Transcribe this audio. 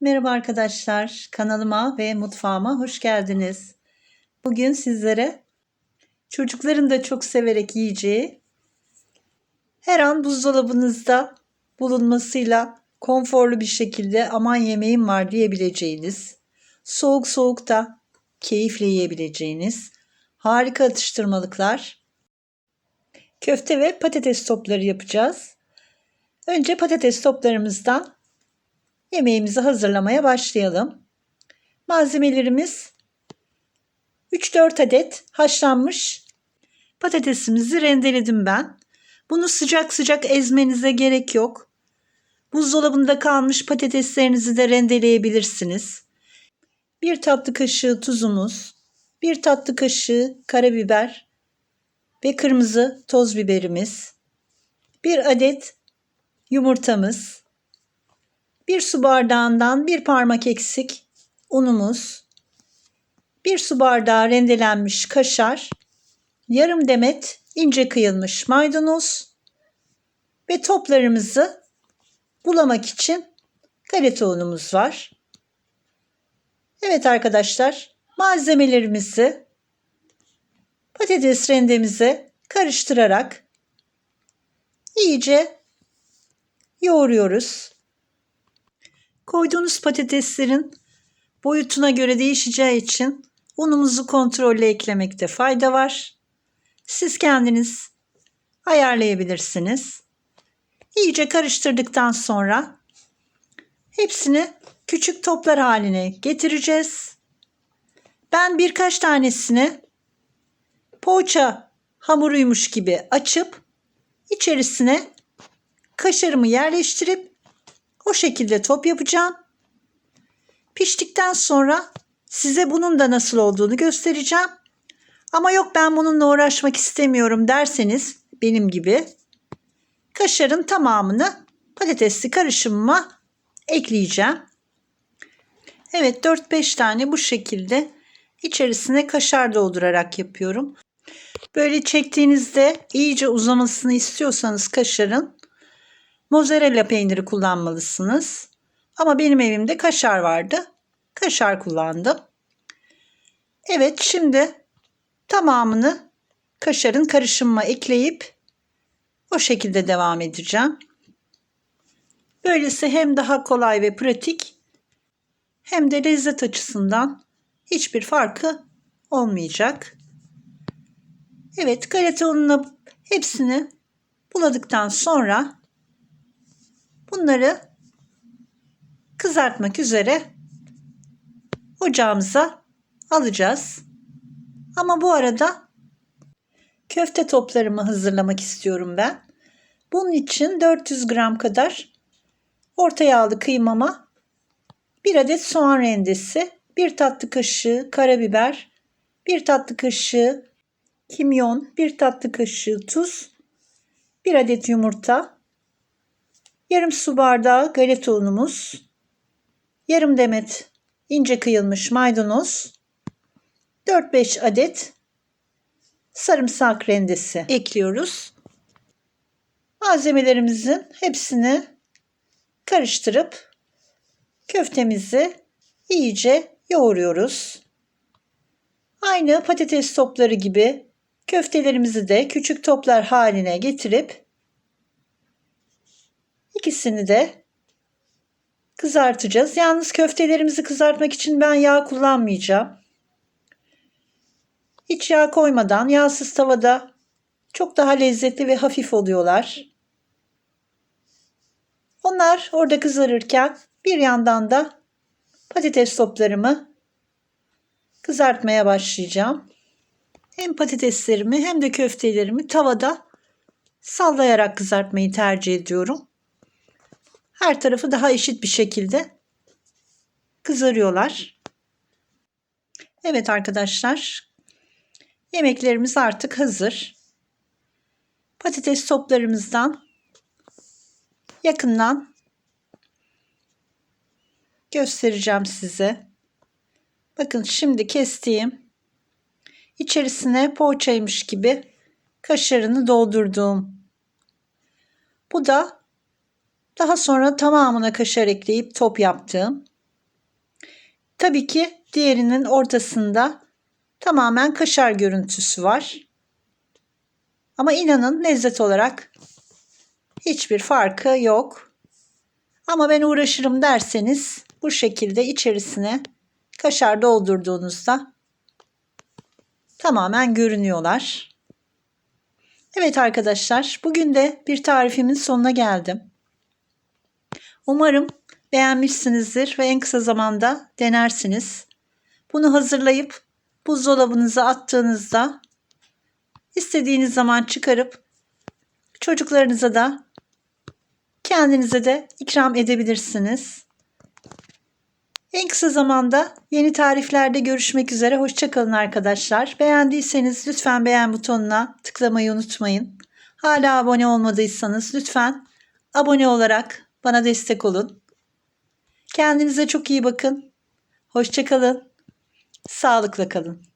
Merhaba arkadaşlar, kanalıma ve mutfağıma hoş geldiniz. Bugün sizlere çocukların da çok severek yiyeceği, her an buzdolabınızda bulunmasıyla konforlu bir şekilde aman yemeğim var diyebileceğiniz, soğuk soğuk da keyifle yiyebileceğiniz harika atıştırmalıklar, köfte ve patates topları yapacağız. Önce patates toplarımızdan yemeğimizi hazırlamaya başlayalım. Malzemelerimiz 3-4 adet haşlanmış patatesimizi rendeledim ben. Bunu sıcak sıcak ezmenize gerek yok. Buzdolabında kalmış patateslerinizi de rendeleyebilirsiniz. Bir tatlı kaşığı tuzumuz, bir tatlı kaşığı karabiber ve kırmızı toz biberimiz, bir adet yumurtamız, bir su bardağından bir parmak eksik unumuz, bir su bardağı rendelenmiş kaşar, yarım demet ince kıyılmış maydanoz ve toplarımızı bulamak için galeta unumuz var. Evet arkadaşlar malzemelerimizi patates rendemize karıştırarak iyice yoğuruyoruz. Koyduğunuz patateslerin boyutuna göre değişeceği için unumuzu kontrolle eklemekte fayda var. Siz kendiniz ayarlayabilirsiniz. İyice karıştırdıktan sonra hepsini küçük toplar haline getireceğiz. Ben birkaç tanesini poğaça hamuruymuş gibi açıp içerisine kaşarımı yerleştirip o şekilde top yapacağım. Piştikten sonra size bunun da nasıl olduğunu göstereceğim. Ama yok ben bununla uğraşmak istemiyorum derseniz benim gibi kaşarın tamamını patatesli karışımıma ekleyeceğim. Evet 4-5 tane bu şekilde içerisine kaşar doldurarak yapıyorum. Böyle çektiğinizde iyice uzamasını istiyorsanız kaşarın mozzarella peyniri kullanmalısınız. Ama benim evimde kaşar vardı. Kaşar kullandım. Evet şimdi tamamını kaşarın karışımına ekleyip o şekilde devam edeceğim. Böylesi hem daha kolay ve pratik hem de lezzet açısından hiçbir farkı olmayacak. Evet galeta ununa hepsini buladıktan sonra bunları kızartmak üzere ocağımıza alacağız. Ama bu arada köfte toplarımı hazırlamak istiyorum ben. Bunun için 400 gram kadar orta yağlı kıymama, bir adet soğan rendesi, bir tatlı kaşığı karabiber, bir tatlı kaşığı kimyon, bir tatlı kaşığı tuz, bir adet yumurta, yarım su bardağı galeta unumuz, yarım demet ince kıyılmış maydanoz, 4-5 adet sarımsak rendesi ekliyoruz. Malzemelerimizin hepsini karıştırıp köftemizi iyice yoğuruyoruz. Aynı patates topları gibi köftelerimizi de küçük toplar haline getirip ikisini de kızartacağız. Yalnız köftelerimizi kızartmak için ben yağ kullanmayacağım. Hiç yağ koymadan yağsız tavada çok daha lezzetli ve hafif oluyorlar. Onlar orada kızarırken bir yandan da patates toplarımı kızartmaya başlayacağım. Hem patateslerimi hem de köftelerimi tavada sallayarak kızartmayı tercih ediyorum. Her tarafı daha eşit bir şekilde kızarıyorlar. Evet arkadaşlar. Yemeklerimiz artık hazır. Patates toplarımızdan yakından göstereceğim size. Bakın şimdi kestiğim içerisine poğaçaymış gibi kaşarını doldurduğum. Bu da daha sonra tamamına kaşar ekleyip top yaptığım Tabii ki diğerinin ortasında tamamen kaşar görüntüsü var. Ama inanın lezzet olarak hiçbir farkı yok. Ama ben uğraşırım derseniz bu şekilde içerisine kaşar doldurduğunuzda tamamen görünüyorlar. Evet arkadaşlar, bugün de bir tarifimin sonuna geldim. Umarım beğenmişsinizdir ve en kısa zamanda denersiniz. Bunu hazırlayıp buzdolabınıza attığınızda istediğiniz zaman çıkarıp çocuklarınıza da kendinize de ikram edebilirsiniz. En kısa zamanda yeni tariflerde görüşmek üzere. Hoşçakalın arkadaşlar. Beğendiyseniz lütfen beğen butonuna tıklamayı unutmayın. Hala abone olmadıysanız lütfen abone olarak bana destek olun. Kendinize çok iyi bakın. Hoşçakalın. Sağlıkla kalın.